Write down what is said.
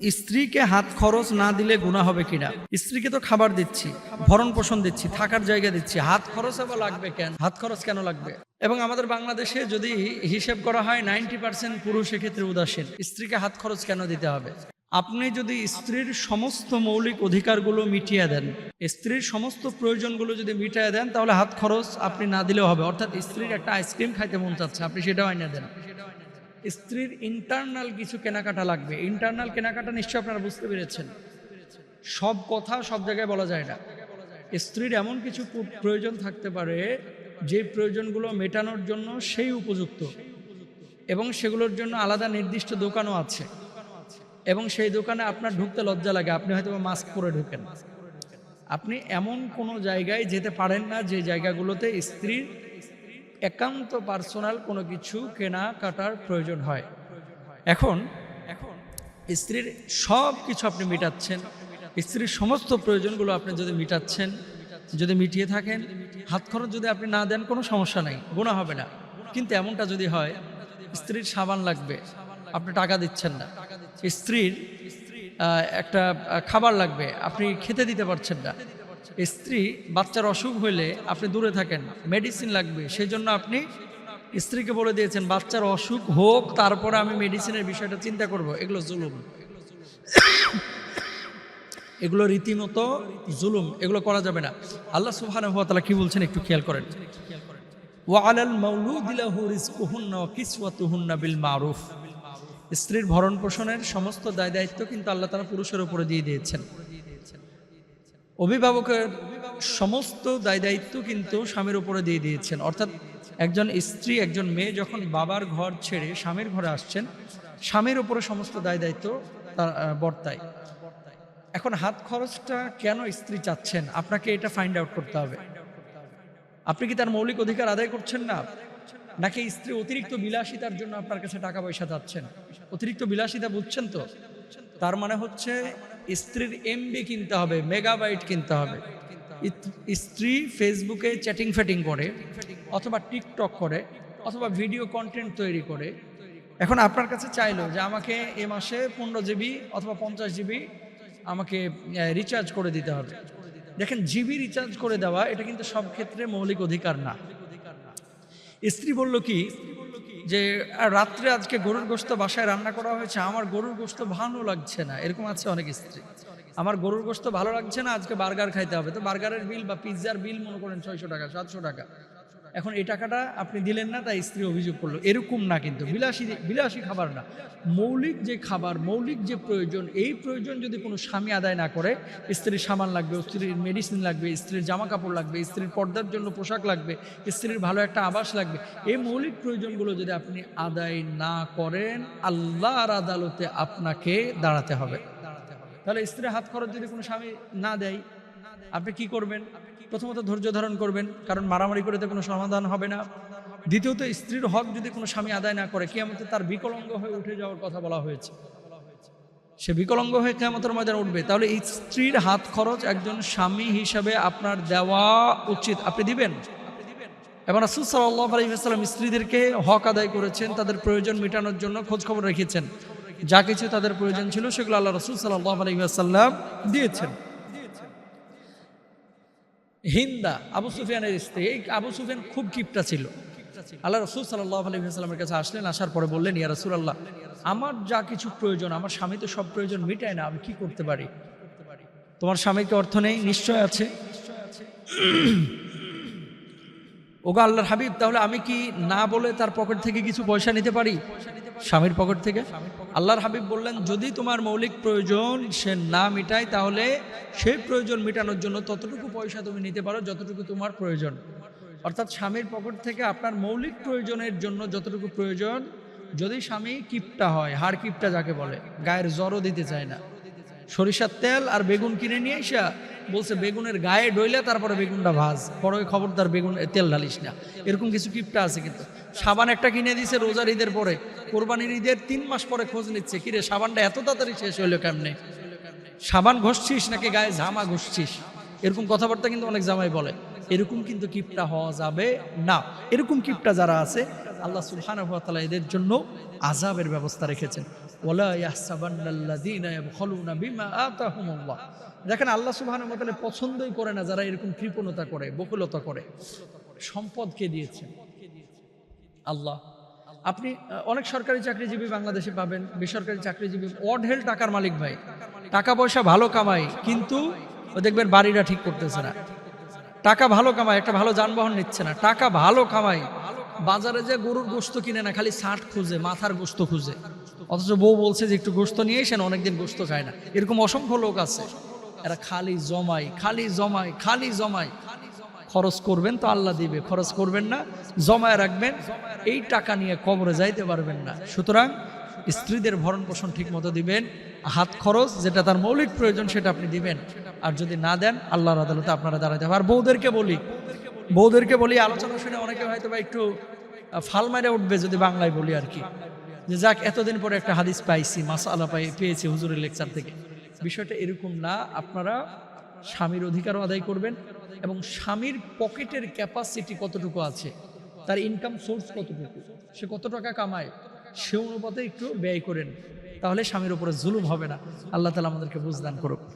স্ত্রীকে হাত খরচ না দিলে গুণা হবে কিনা? স্ত্রীকে তো খাবার দিচ্ছি ভরণ পোষণ দিচ্ছি, থাকার জায়গা দিচ্ছি। হাত খরচ আবার লাগবে কেন? হাত খরচ কেন লাগবে? এবং আমাদের বাংলাদেশে যদি হিসেব করা হয়, নাইনটি পার্সেন্ট পুরুষ এক্ষেত্রে উদাসীন। স্ত্রীকে হাত খরচ কেন দিতে হবে? আপনি যদি স্ত্রীর সমস্ত মৌলিক অধিকারগুলো মিটিয়ে দেন, স্ত্রীর সমস্ত প্রয়োজনগুলো যদি মিটিয়ে দেন, তাহলে হাত খরচ আপনি না দিলেও হবে। অর্থাৎ স্ত্রীর একটা আইসক্রিম খাইতে মন চাচ্ছে, আপনি সেটাও আইনা দেন। স্ত্রীর ইন্টারনাল কিছু কেনাকাটা লাগবে। ইন্টারনাল কেনাকাটা নিশ্চয় আপনারা বুঝতে পেরেছেন। সব কথা সব জায়গায় বলা যায় না। স্ত্রীর এমন কিছু প্রয়োজন থাকতে পারে, যে প্রয়োজনগুলো মেটানোর জন্য সেই উপযুক্ত এবং সেগুলোর জন্য আলাদা নির্দিষ্ট দোকানও আছে এবং সেই দোকানে আপনার ঢুকতে লজ্জা লাগে। আপনি হয়তো মাস্ক পরে ঢুকেন। আপনি এমন কোনো জায়গায় যেতে পারেন না যে জায়গাগুলোতে স্ত্রীর একান্ত পার্সোনাল কোনো কিছু কেনাকাটার প্রয়োজন হয়। এখন এখন স্ত্রীর সব কিছু আপনি মেটাচ্ছেন। স্ত্রীর সমস্ত প্রয়োজনগুলো আপনি যদি মিটাচ্ছেন, যদি মিটিয়ে থাকেন, হাত খরচ যদি আপনি না দেন কোনো সমস্যা নাই গোনা হবে না। কিন্তু এমনটা যদি হয়, স্ত্রীর সাবান লাগবে, আপনি টাকা দিচ্ছেন না। স্ত্রীর একটা খাবার লাগবে, আপনি খেতে দিতে পারছেন না। স্ত্রী বাচ্চার অসুখ হইলে আপনি দূরে থাকেন মেডিসিন লাগবে। সেই জন্য আপনি স্ত্রীকে বলে দিয়েছেন, বাচ্চার অসুখ হোক, তারপরে আমি মেডিসিনের বিষয়টা চিন্তা করব। এগুলো জুলুম। এগুলো রীতিমতো জুলুম। এগুলো করা যাবে না। আল্লাহ সুবহানাহু ওয়া তাআলা কি বলছেন একটু খেয়াল করেন। স্ত্রীর ভরণ পোষণের সমস্ত দায় দায়িত্ব কিন্তু আল্লাহ তাআলা পুরুষের উপরে দিয়ে দিয়েছেন। অভিভাবকের সমস্ত দায় দায়িত্ব কিন্তু স্বামীর উপরে দিয়ে দিয়েছেন। অর্থাৎ একজন স্ত্রী, একজন মেয়ে যখন বাবার ঘর ছেড়ে স্বামীর ঘরে আসছেন, স্বামীর উপরে সমস্ত দায় দায়িত্ব তার বর্তায়। এখন হাত খরচটা কেন স্ত্রী চাচ্ছেন? আপনাকে এটা ফাইন্ড আউট করতে হবে। আপনি কি তার মৌলিক অধিকার আদায় করছেন না? নাকি স্ত্রী অতিরিক্ত বিলাসিতার জন্য আপনার কাছে টাকা পয়সা চাচ্ছেন অতিরিক্ত বিলাসিতা বুঝছেন তো? তার মানে হচ্ছে স্ত্রীর এমবি কিনতে হবে মেগাবাইট কিনতে হবে। স্ত্রী ফেসবুকে চ্যাটিং ফ্যাটিং করে, অথবা টিকটক করে, অথবা ভিডিও কন্টেন্ট তৈরি করে। এখন আপনার কাছে চাইলো যে আমাকে এ মাসে পনেরো জিবি অথবা পঞ্চাশ জিবি আমাকে রিচার্জ করে দিতে হবে। দেখেন জিবি রিচার্জ করে দেওয়া, এটা কিন্তু সব ক্ষেত্রে মৌলিক অধিকার না। স্ত্রী বলল কি যে, "আর রাত্রে আজকে গরুর গোস্ত বাসায় রান্না করা হয়েছে, আমার গরুর গোস্ত ভালো লাগছে না। এরকম আছে অনেক স্ত্রী। আমার গরুর গোস্ত ভালো লাগছে না, আজকে বার্গার খাইতে হবে। তো বার্গারের বিল বা পিৎজার বিল মনে করেন ছয়শো টাকা, সাতশো টাকা। এখন এই টাকাটা আপনি দিলেন না, তাই স্ত্রী অভিযোগ করল। এরকম না কিন্তু, বিলাসী বিলাসী খাবার না। মৌলিক যে খাবার, মৌলিক যে প্রয়োজন, এই প্রয়োজন যদি কোনো স্বামী আদায় না করে, স্ত্রীর সামান লাগবে, স্ত্রীর মেডিসিন লাগবে, স্ত্রীর জামা কাপড় লাগবে, স্ত্রীর পর্দার জন্য পোশাক লাগবে, স্ত্রীর ভালো একটা আবাস লাগবে, এই মৌলিক প্রয়োজনগুলো যদি আপনি আদায় না করেন, আল্লাহর আদালতে আপনাকে দাঁড়াতে হবে। তাহলে স্ত্রীর হাত খরচ যদি কোনো স্বামী না দেয়, আপনি কি করবেন? প্রথমত ধৈর্য ধারণ করবেন, কারণ মারামারি করে তো কোনো সমাধান হবে না। দ্বিতীয়ত, স্ত্রীর হক যদি কোনো স্বামী আদায় না করে, কেয়ামতে তার বিকলঙ্গ হয়ে উঠে যাওয়ার কথা বলা হয়েছে। সে বিকলঙ্গ হয়ে কেয়ামতের ময়দানে উঠবে। তাহলে স্ত্রীর হাত খরচ একজন স্বামী হিসাবে আপনার দেওয়া উচিত। আপনি দিবেন? এবং রাসুল সাল্লাহ আলহিহাস্লাম স্ত্রীদেরকে হক আদায় করেছেন, তাদের প্রয়োজন মেটানোর জন্য খোঁজ খবর রেখেছেন। যা কিছু তাদের প্রয়োজন ছিল, সেগুলো আল্লাহ রসুল সাল্লাহ আলহিহাস্লাম দিয়েছেন। হিন্দা, আবু সুফিয়ানের স্ত্রী। এই আবু সুফিয়ান খুব কিপটা ছিল। আল্লাহ রসুল সাল্লাহ আলহিহাস্লামের কাছে আসলেন, আসার পরে বললেন, ইয়া রসুল আল্লাহ আমার যা কিছু প্রয়োজন, আমার স্বামী তো সব প্রয়োজন মিটায় না, আমি কি করতে পারি? তোমার স্বামীকে অর্থ নেই? নিশ্চয় আছে। ওগো আল্লাহর হাবিব, তাহলে আমি কি না বলে তার পকেট থেকে কিছু পয়সা নিতে পারি? স্বামীর পকেট থেকে? আল্লাহর হাবিব বললেন, যদি তোমার মৌলিক প্রয়োজন সে না মিটায়, তাহলে সেই প্রয়োজন মেটানোর জন্য ততটুকু পয়সা তুমি নিতে পারো যতটুকু তোমার প্রয়োজন। অর্থাৎ স্বামীর পকেট থেকে আপনার মৌলিক প্রয়োজনের জন্য যতটুকু প্রয়োজন, যদি স্বামী কিপটা হয়, হাড় কিপটা যাকে বলে, গায়ের জ্বরও দিতে চায় না। সরিষার তেল আর বেগুন কিনে নিয়ে এসে বলছে, বেগুনের গায়ে ডইলে তারপরে বেগুনটা ভাজ। পরে খবরদার বেগুন তেল ঢালিস না। এরকম কিছু কিপটা আছে কিন্তু। সাবান একটা কিনে দিয়েছে রোজার ঈদের পরে। কোরবানির ঈদের তিন মাস পরে খোঁজ নিচ্ছে। কিরে সাবানটা এত তাড়াতাড়ি শেষ হইল কেমনে? সাবান ঘষছিস নাকি গায়ে জামা ঘষছিস? এরকম কথাবার্তা কিন্তু অনেক জামাই বলে। এরকম কিন্তু কিপটা হওয়া যাবে না। এরকম কিপটা যারা আছে আল্লাহ সুবহানাহু ওয়া তাআলা এদের জন্য আযাবের ব্যবস্থা রেখেছেন। দেখেন আল্লাহ সুবহানাহু ওয়া পছন্দই করে না যারা এরকম কৃপণতা করে, বকুলতা করে। সম্পদ কে দিয়েছেন? আল্লাহ। আপনি অনেক সরকারি চাকরিজীবী বাংলাদেশে পাবেন, বেসরকারি চাকরিজীবী অঢেল টাকার মালিক ভাই। টাকা পয়সা ভালো কামাই কিন্তু দেখবেন বাড়িটা ঠিক করতেছে না। টাকা ভালো কামাই একটা ভালো যানবাহন নিচ্ছে না। টাকা ভালো কামাই বাজারে যে গরুর গোস্ত কিনে না, খালি ষাট খুঁজে, মাথার গোস্ত খুঁজে। অথচ বউ বলছে যে, একটু গোস্ত নিয়ে এসেন অনেকদিন গোস্ত খায় না। এরকম অসংখ্য লোক আছে। এরা খালি জমাই খালি জমাই খালি জমাই। খরচ করবেন তো আল্লাহ দিবে, খরচ করবেন না, জমায় রাখবেন। এই টাকা নিয়ে কবরে যাইতে পারবেন না। সুতরাং স্ত্রীদের ভরণ পোষণ ঠিক মতো দিবেন, হাত খরচ, যেটা তার মৌলিক প্রয়োজন সেটা আপনি দিবেন। আর যদি না দেন, আল্লাহর আদালতে আপনারা দাঁড়াতে হবে। আর বউদেরকে বলি বউদেরকে বলি, আলোচনা শুনে অনেকে হয়তো বা একটু ফাল মারে উঠবে যদি বাংলায় বলি আর কি। যে যাক, এতদিন পরে একটা হাদিস পাইছি, মাসালা পাই, পেয়েছি হুজুরের লেকচার থেকে। বিষয়টা এরকম না, আপনারা স্বামীর অধিকারও আদায় করবেন এবং স্বামীর পকেটের ক্যাপাসিটি কতটুকু আছে, তার ইনকাম সোর্স কতটুকু, সে কত টাকা কামায়, সে অনুপাতে একটু ব্যয় করেন, তাহলে স্বামীর উপরে জুলুম হবে না। আল্লাহ তালা আমাদেরকে বুঝদান করুক।